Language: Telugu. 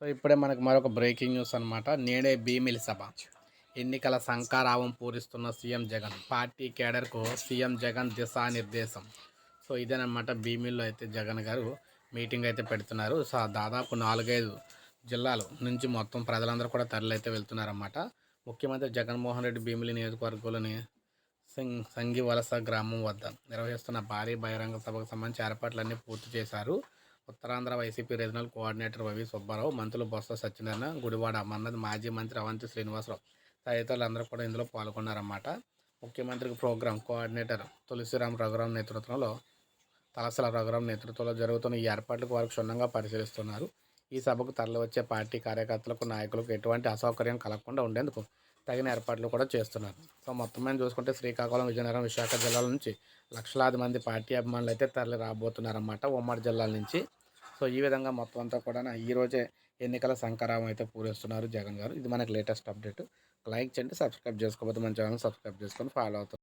సో ఇప్పుడే మనకు మరొక బ్రేకింగ్ న్యూస్ అనమాట నేడే భీమిలి సభ. ఎన్నికల శంకారావం పూరిస్తున్న సీఎం జగన్ పార్టీ కేడర్కు సీఎం జగన్ దిశానిర్దేశం. సో ఇదేనమాట భీమిల్లో అయితే జగన్ గారు మీటింగ్ అయితే పెడుతున్నారు. సో దాదాపు నాలుగైదు జిల్లాలు నుంచి మొత్తం ప్రజలందరూ కూడా తరలైతే వెళ్తున్నారన్నమాట. ముఖ్యమంత్రి జగన్మోహన్ రెడ్డి భీమిలి నియోజకవర్గంలోని సింగ్ సంగి వలస గ్రామం వద్ద నిర్వహిస్తున్న భారీ బహిరంగ సభకు సంబంధించి ఏర్పాట్లన్నీ పూర్తి చేశారు. Uttarandhra YCP regional coordinator YV Subbarao మంత్రులు బొత్స సత్యనారాయణ గుడివాడ మన్నది మాజీ మంత్రి అవంతి శ్రీనివాసరావు తదితరులు అందరూ కూడా ఇందులో పాల్గొన్నారన్నమాట. ముఖ్యమంత్రికి ప్రోగ్రాం కోఆర్డినేటర్ తులసిరామ్ రఘురామ్ నేతృత్వంలో తలసల రఘురామ్ నేతృత్వంలో జరుగుతున్న ఈ ఏర్పాట్లకు వారు క్షుణ్ణంగా పరిశీలిస్తున్నారు. ఈ సభకు తరలివచ్చే పార్టీ కార్యకర్తలకు నాయకులకు ఎటువంటి అసౌకర్యం కలగకుండా ఉండేందుకు తగిన ఏర్పాట్లు కూడా చేస్తున్నారు. సో మొత్తం మీద చూసుకుంటే శ్రీకాకుళం విజయనగరం విశాఖ జిల్లాల నుంచి లక్షలాది మంది పార్టీ అభిమానులు అయితే తరలి రాబోతున్నారన్నమాట. ఉమ్మడి జిల్లాల నుంచి సో ఈ విధంగా మొత్తం అంతా కూడా ఈరోజే ఎన్నికల సంకరామం అయితే పూరిస్తున్నారు జగన్ గారు. ఇది మనకి లేటెస్ట్ అప్డేట్. లైక్ చేయండి సబ్స్క్రైబ్ చేసుకోకపోతే మన ఛానల్ సబ్స్క్రైబ్ చేసుకొని ఫాలో అవుతాం